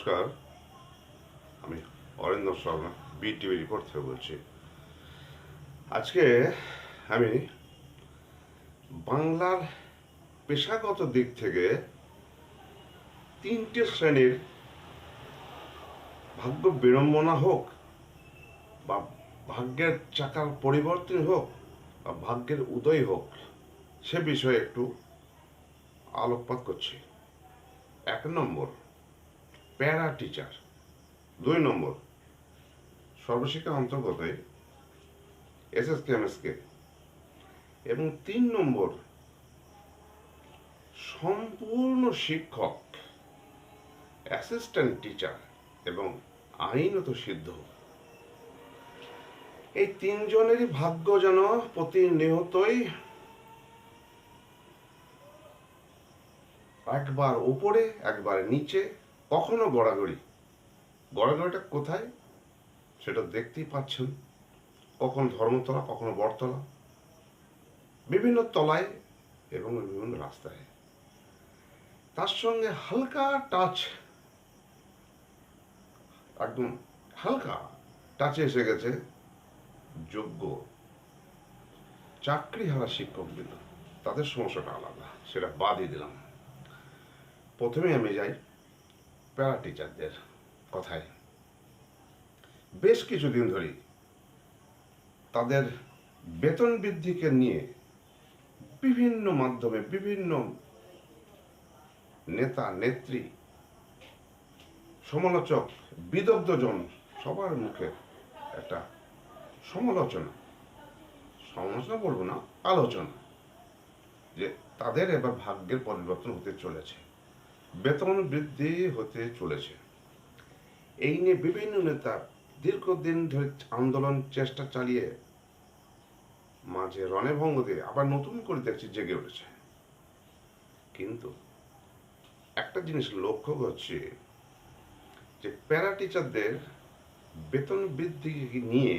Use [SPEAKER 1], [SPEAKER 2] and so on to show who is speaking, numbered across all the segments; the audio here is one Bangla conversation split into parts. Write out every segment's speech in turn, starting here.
[SPEAKER 1] নমস্কার। আমি Arindam Sharma B TV report থেকে বলছি। আজকে আমি বাংলার পেশাগত দিক থেকে তিনটে শ্রেণির ভাগ্য বিড়ম্বনা হোক বা ভাগ্যের চাকার পরিবর্তন হোক বা ভাগ্যের উদয় হোক, সে বিষয়ে একটু আলোকপাত করছি। এক নম্বর প্যারা টিচার। দুই নম্বর, সর্বশিক্ষা অন্তর্গত S S K M S K এবং তিন নম্বর, সম্পূর্ণ শিক্ষক, অ্যাসিস্ট্যান্ট টিচার এবং আইনত সিদ্ধ। এই তিনজনেরই ভাগ্য যেন প্রতিনিয়তই একবার উপরে, একবার নিচে কখনো গড়াগড়ি। গড়াগড়িটা কোথায়? সেটা দেখতেই পাচ্ছেন। কখন ধর্মতলা, কখনো বটতলা। বিভিন্ন তলায় এবং বিভিন্ন রাস্তায়। তার সঙ্গে হালকা টাচ একদম হালকা টাচে এসে গেছে যোগ্য চাকরি হারা শিক্ষক শিক্ষকবৃন্দ তাদের সমস্যাটা আলাদা, সেটা বাদই দিলাম। প্রথমে আমি যাই। প্যারা টিচারদের কথায় বেশ কিছুদিন ধরেই তাদের বেতন বৃদ্ধিকে নিয়ে বিভিন্ন মাধ্যমে বিভিন্ন নেতা, নেত্রী, সমালোচক, বিদগ্ধজন সবার মুখে একটা সমালোচনা সমালোচনা বলব না, আলোচনা যে তাদের এবার ভাগ্যের পরিবর্তন হতে চলেছে। বেতন বৃদ্ধি হতে চলেছে। এই নিয়ে বিভিন্ন নেতা দীর্ঘদিন ধরে আন্দোলন চেষ্টা চালিয়ে মাঝে রণে ভঙ্গ দিয়ে আবার নতুন করে দেখছি জেগে উঠেছে। কিন্তু একটা জিনিস লক্ষ্য করছি যে প্যারা টিচারদের বেতন বৃদ্ধি নিয়ে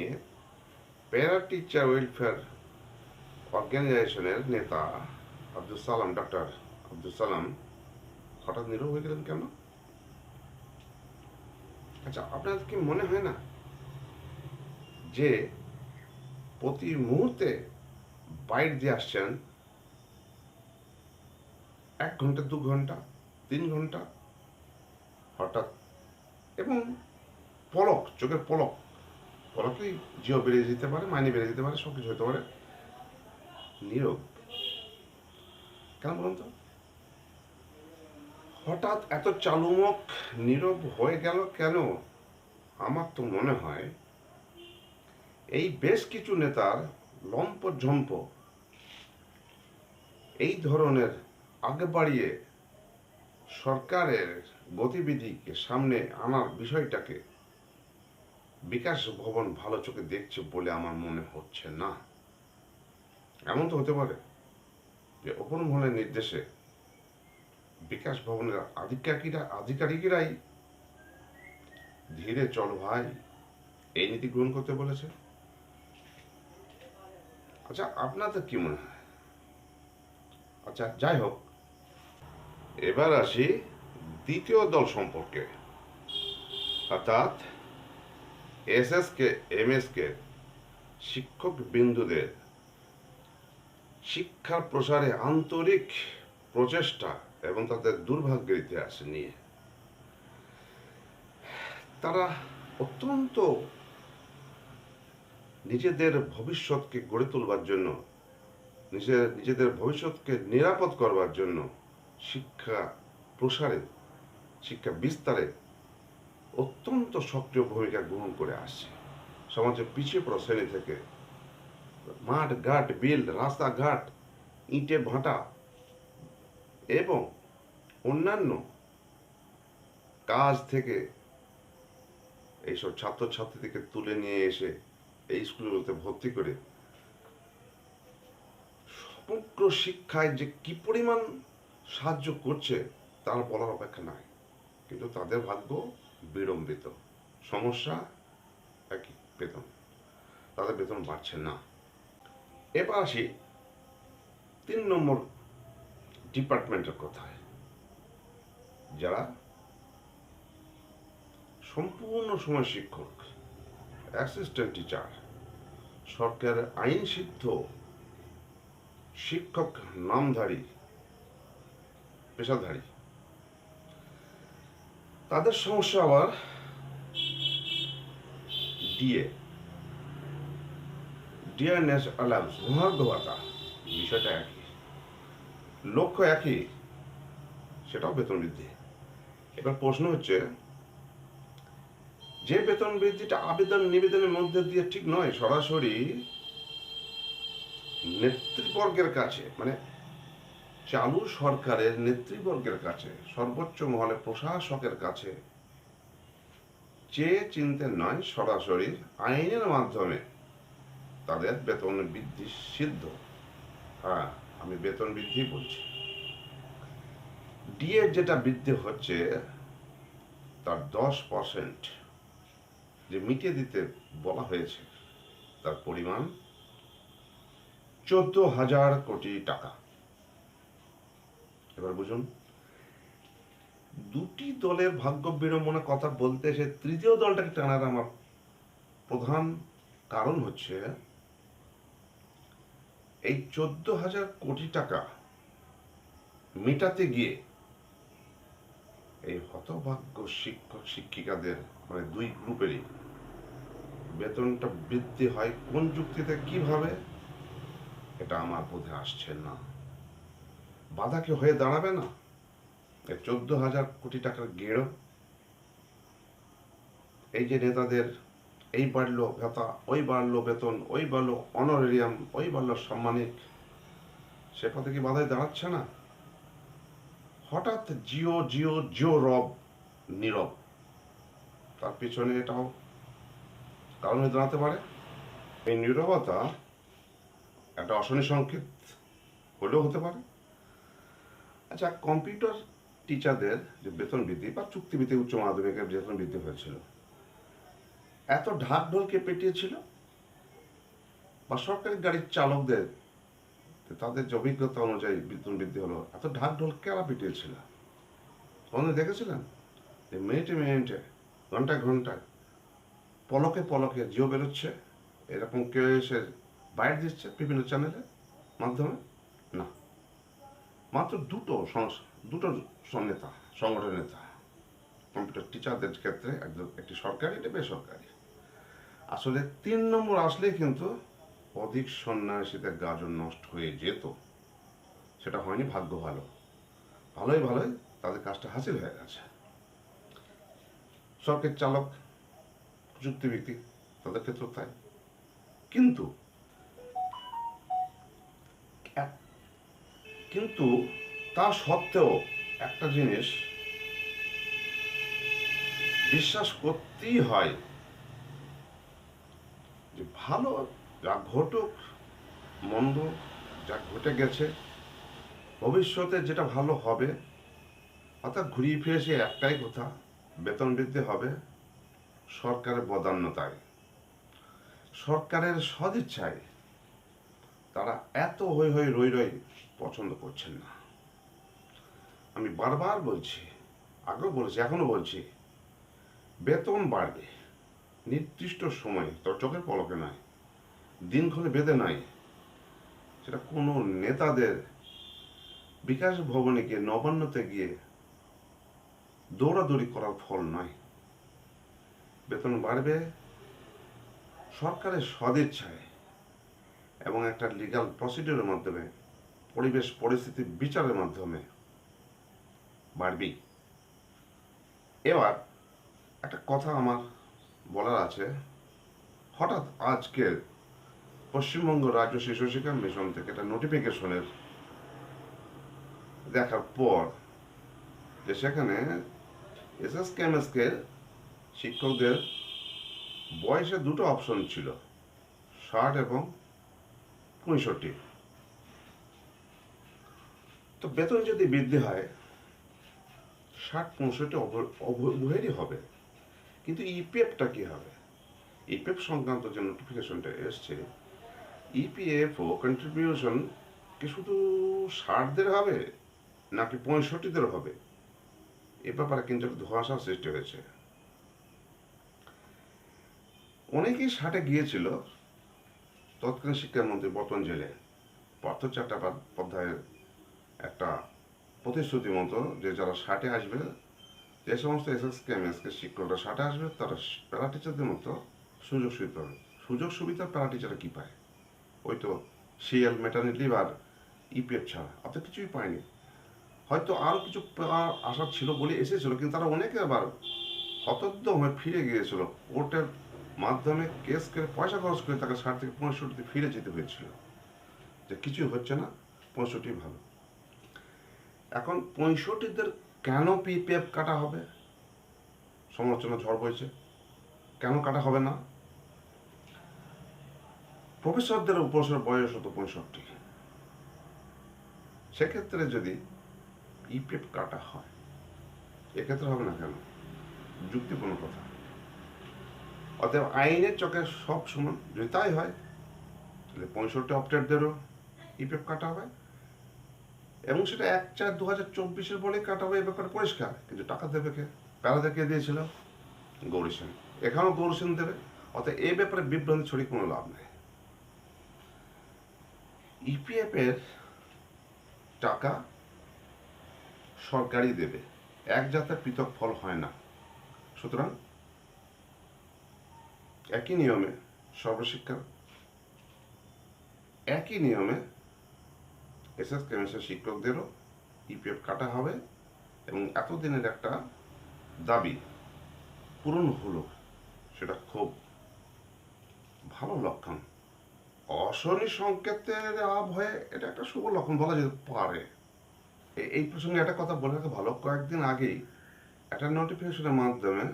[SPEAKER 1] প্যারা টিচার ওয়েলফেয়ার অর্গানাইজেশনের নেতা আব্দুল সালাম ডক্টর আব্দুল সালাম হঠাৎ নীরব হয়ে গেলেন কেন? আচ্ছা আপনার কি মনে হয় না যে প্রতি মুহূর্তে বাইট দিয়ে আসছেন এক ঘণ্টা, দু ঘণ্টা, তিন ঘণ্টা? হঠাৎ এবং পলক, চোখের পলক। পলকেই জিও বেড়ে যেতে পারে, মাইনে বেড়ে যেতে পারে সব কিছু হতে পারে। নীরব। কেন বলুন তো? হঠাৎ এত চালুমক নীরব হয়ে গেল কেন? আমার তো মনে হয় এই বেশ কিছু নেতার লম্প ঝম্প এই ধরনের আগে বাড়িয়ে সরকারের গতিবিধিকে সামনে আনার বিষয়টাকে বিকাশ ভবন ভালো চোখে দেখছে বলে আমার মনে হচ্ছে না। এমন তো হতে পারে যে অপর মহলের নির্দেশে বিকাশ ভবনের আধিকারিকরা, আধিকারিকেরাই ধীরে চল ভাই, এই নীতি গ্রহণ করতে বলেছে। আচ্ছা আপনাদের কি মনে হয়? আচ্ছা যাই হোক, এবার আসি দ্বিতীয় দল সম্পর্কে। অর্থাৎ S S K M S K শিক্ষক বিন্দুদের শিক্ষার প্রসারে আন্তরিক প্রচেষ্টা এবং তাদের দুর্ভাগ্যের ইতিহাস নিয়ে। তারা অত্যন্ত নিজেদের ভবিষ্যৎকে গড়ে তোলবার জন্য নিজের নিজেদের ভবিষ্যৎকে নিরাপদ করবার জন্য শিক্ষা প্রসারে, শিক্ষা বিস্তারে অত্যন্ত সক্রিয় ভূমিকা গ্রহণ করে আসছে। সমাজের পিছিয়ে পড়া শ্রেণি থেকে মাঠ, ঘাট, বিল, রাস্তাঘাট, ইটে, ভাটা এবং অন্যান্য কাজ থেকে এইসব ছাত্রছাত্রীদেরকে তুলে নিয়ে এসে এই স্কুলগুলোতে ভর্তি করে সমগ্র শিক্ষায় যে কি পরিমাণ সাহায্য করছে তার বলার অপেক্ষা নাই। কিন্তু তাদের ভাগ্য বিড়ম্বিত সমস্যা একই বেতন। তাদের বেতন বাড়ছে না। এবার আসি তিন নম্বর ডিপার্টমেন্টের কথায়। যারা সম্পূর্ণ সময় শিক্ষক অ্যাসিস্ট্যান্ট টিচার সরকার আইন সিদ্ধ শিক্ষক নামধারী, পেশাধারী। তাদের সমস্যা আবার ডিএ। ডিয়ারনেস অ্যালাউন্স মহার্ঘ ভাতা বিষয়টা একই। লক্ষ্য একই, সেটাও বেতন বৃদ্ধি। এবার প্রশ্ন হচ্ছে, যে বেতন বৃদ্ধিটা আবেদন নিবেদনের মধ্যে দিয়ে ঠিক নয়, সরাসরি নেতৃবর্গের কাছে মানে চালু সরকারের নেতৃবর্গের কাছে, সর্বোচ্চ মহলে প্রশাসকের কাছে চেয়ে চিনতে নয়, সরাসরি আইনের মাধ্যমে তাদের বেতন বৃদ্ধি সিদ্ধ। হ্যাঁ। আমি বেতন বৃদ্ধি বলছি। ডিএ যেটা বৃদ্ধি হচ্ছে, তার দশ পার্সেন্ট যে মিটিয়ে দিতে বলা হয়েছে, তার পরিমাণ চোদ্দ হাজার কোটি টাকা। এবার বুঝুন, দুটি দলের ভাগ্য বিড়ম্বনা কথা বলতে এসে তৃতীয় দলটাকে টানার আমার প্রধান কারণ হচ্ছে এই চোদ্দ হাজার কোটি টাকা মেটাতে গিয়ে এই হতভাগ্য শিক্ষক শিক্ষিকাদের মানে দুই গ্রুপেরই বেতনটা বৃদ্ধি হয় কোন যুক্তিতে, কীভাবে, এটা আমার বোধে আসছে না। বাধা কি হয়ে দাঁড়াবে না? চোদ্দ হাজার কোটি টাকার গেড়ো। এই যে নেতাদের এই বাড়লো ভাতা ওই বাড়লো বেতন ওই বাড়লো অনারেরিয়াম ওই বাড়লো সাম্মানিক। সে পথে কি বাধায় দাঁড়াচ্ছে না? হঠাৎ জিও জিও জিও রব, নীরব। তার পিছনে এটাও কারণ দাঁড়াতে পারে। এই নীরবতা একটা অশনি সংকেত হলেও হতে পারে। আচ্ছা কম্পিউটার টিচারদের যে বেতন বৃদ্ধি বা চুক্তিভিত্তিক উচ্চ মাধ্যমিকের বেতন বৃদ্ধি হয়েছিল এত ঢাক ঢোলকে পেটিয়েছিল? বা সরকারি গাড়ির চালকদের, তাদের যে অভিজ্ঞতা অনুযায়ী বেতন বৃদ্ধি হলো, এত ঢাক ঢোল কেরা পিটিয়েছিল? কখনো দেখেছিলেন? যে মিনিটে মিনিটে, ঘন্টায় ঘন্টায়, পলকে পলকে জিও বেরোচ্ছে, এরকম কেউ এসে বাইট দিচ্ছে বিভিন্ন চ্যানেলের মাধ্যমে? না। মাত্র দুটো দুটো নেতা সংগঠনের নেতা, কম্পিউটার টিচারদের ক্ষেত্রে একজন একটি সরকারি, একটি বেসরকারি। আসলে তিন নম্বর আসলে কিন্তু অধিক সন্ন্যাসীদের গাজন নষ্ট হয়ে যেত। সেটা হয়নি, ভাগ্য ভালো। ভালোই ভালোই, তাদের কাজটা হাসিল হয়ে গেছে। সরকারি চালক চুক্তিভিত্তিক তাদের ক্ষেত্রেও তাই। কিন্তু কিন্তু তা সত্ত্বেও একটা জিনিস বিশ্বাস করতেই হয় যে ভালো যা ঘটুক, মন্দ যা ঘটে গেছে, ভবিষ্যতে যেটা ভালো হবে, অর্থাৎ ঘুরিয়ে ফিরে সে একটাই কথা, বেতন বৃদ্ধি হবে, সরকারের বদান্যতায়। সরকারের সদিচ্ছায় তারা এত হই হই রই রই পছন্দ করছেন না। আমি বারবার বলছি, আগেও বলছি এখনও বলছি, বেতন বাড়বে। নির্দিষ্ট সময়, তোর চোখের পলকে নয় দিনক্ষণে বেঁধে নাই, সেটা কোনো নেতাদের বিকাশ ভবনে গিয়ে, নবান্নতে গিয়ে দৌড়াদৌড়ি করার ফল নয় বেতন বাড়বে, সরকারের সদিচ্ছায় এবং একটা লিগাল প্রসিডিউরের মাধ্যমে, পরিবেশ, পরিস্থিতি বিচারের মাধ্যমে বাড়বেই। এবার একটা কথা আমার বলার আছে, হঠাৎ আজকে পশ্চিমবঙ্গ রাজ্য শিশু শিক্ষা মিশন থেকে একটা নোটিফিকেশনের দেখার পর যে সেখানে এস এস কেমএসকে শিক্ষকদের বয়সে দুটো অপশন ছিল, ষাট এবং পঁয়ষট্টি। তো বেতন যদি বৃদ্ধি হয়, ষাট, পঁয়ষট্টি উভয়েরই হবে। কিন্তু ইপিএফটা কি হবে? ইপিএফ সংক্রান্ত যে নোটিফিকেশনটা এসছে ইপিএফও কন্ট্রিবিউশন কি শুধু ষাটদের হবে, নাকি পঁয়ষট্টিদের হবে? এ ব্যাপারে কিন্তু একটা ধোঁয়াশার সৃষ্টি হয়েছে। অনেকেই ষাটে গিয়েছিল, তৎকালীন শিক্ষামন্ত্রী জেলে। পার্থ চট্টোপাধ্যায়ের একটা প্রতিশ্রুতি মতো যে যারা ষাটে আসবে যে সমস্ত S S K M S K শিক্ষকরা ষাটে আসবে, তারা প্যারা টিচারদের মতো সুযোগ সুবিধা পাবে। সুযোগ সুবিধা প্যারা টিচাররা কী পায়? ওই তো সিএল মেটার্নিটি আর ইপিএফ ছাড়া। অত কিছুই পায়নি। হয়তো আরও কিছু পাওয়ার আশা ছিল বলে এসেছিল, কিন্তু তারা অনেকে আবার হতোদ্যম হয়ে ফিরে গিয়েছিল। কোর্টের মাধ্যমে কেস করে পয়সা খরচ করে তাকে ষাট থেকে পঁয়ষট্টিতে ফিরে যেতে হয়েছিল। যে কিছুই হচ্ছে না, পঁয়ষট্টি ভালো। এখন পঁয়ষট্টিদের কেন পিপিএফ কাটা হবে? সমালোচনা ঝড় বইছে। কেন কাটা হবে না? প্রফেসরদের উপসর বয়স হতো পঁয়ষট্টি। সেক্ষেত্রে যদি ইপিএফ কাটা হয়, এক্ষেত্রে হবে না কেন? যুক্তিপূর্ণ কথা। অতএব আইনের চোখে সব সমান যদি তাই হয়, তাহলে পঁয়ষট্টি অপটেটদেরও ইপিএফ কাটা হবে। এবং সেটা এক চার দু হাজার চব্বিশের বলে কাটা হবে এ ব্যাপারে পরিষ্কার, কিন্তু টাকা দেবে কে? প্যারাদের কে দিয়েছিল? গৌরী সেন এখানেও গৌরী সেন দেবে অর্থাৎ এই ব্যাপারে বিভ্রান্তি ছড়িয়ে কোনো লাভ নেই। ইপিএফ এর টাকা সরকারই দেবে, এক জাতের পৃথক ফল হয় না। সুতরাং একই নিয়মে সর্বশিক্ষা, একই নিয়মে এসএস কেমিস্ট্রি শিক্ষকদেরও ইপিএফ কাটা হবে এবং এতদিনের একটা দাবি পূরণ হলো সেটা খুব ভালো লক্ষণ। অশনি সংকেতের আবহে এটা একটা শুভ লক্ষণ বলা যেতে পারে। এই প্রসঙ্গে একটা কথা বলে রাখা ভালো। কয়েকদিন আগেই একটা নোটিফিকেশনের মাধ্যমে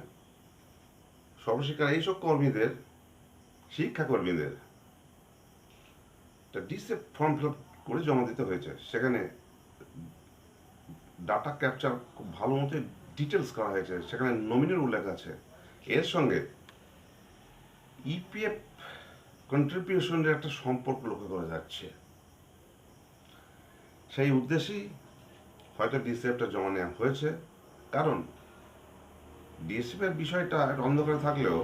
[SPEAKER 1] সর্বশিক্ষার এইসব কর্মীদের, শিক্ষাকর্মীদের ডিসে ফর্ম ফিল করে জমা দিতে হয়েছে। সেখানে ডাটা ক্যাপচার খুব ভালো মতো ডিটেলস করা হয়েছে। সেখানে নমিনির উল্লেখ আছে। এর সঙ্গে ইপিএফ কন্ট্রিবিউশনের একটা সম্পর্ক লক্ষ্য করা যাচ্ছে। সেই উদ্দেশ্যেই হয়তো ডিসিএফটা জমা নেওয়া হয়েছে। কারণ ডিএসএফের বিষয়টা অন্ধকারে থাকলেও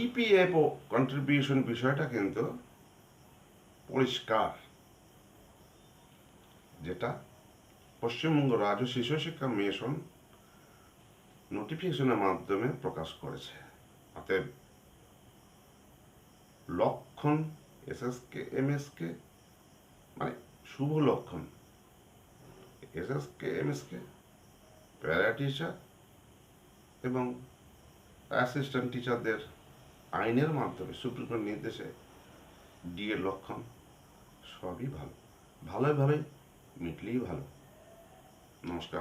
[SPEAKER 1] ইপিএফও কন্ট্রিবিউশন বিষয়টা কিন্তু পরিষ্কার, যেটা পশ্চিমবঙ্গ রাজ্য শিশু শিক্ষা মিশন নোটিফিকেশনের মাধ্যমে প্রকাশ করেছে। অতএব লক্ষণ এসএসকে, এমএসকে মানে শুভ লক্ষণ। S S SSK, MSK para teacher এবং অ্যাসিস্ট্যান্ট টিচারদের আইনের মাধ্যমে সুপ্রিম কোর্ট নির্দেশে ডিএ লক্ষণ সবই ভালো। ভালোয় মিটলেই ভালো। নমস্কার।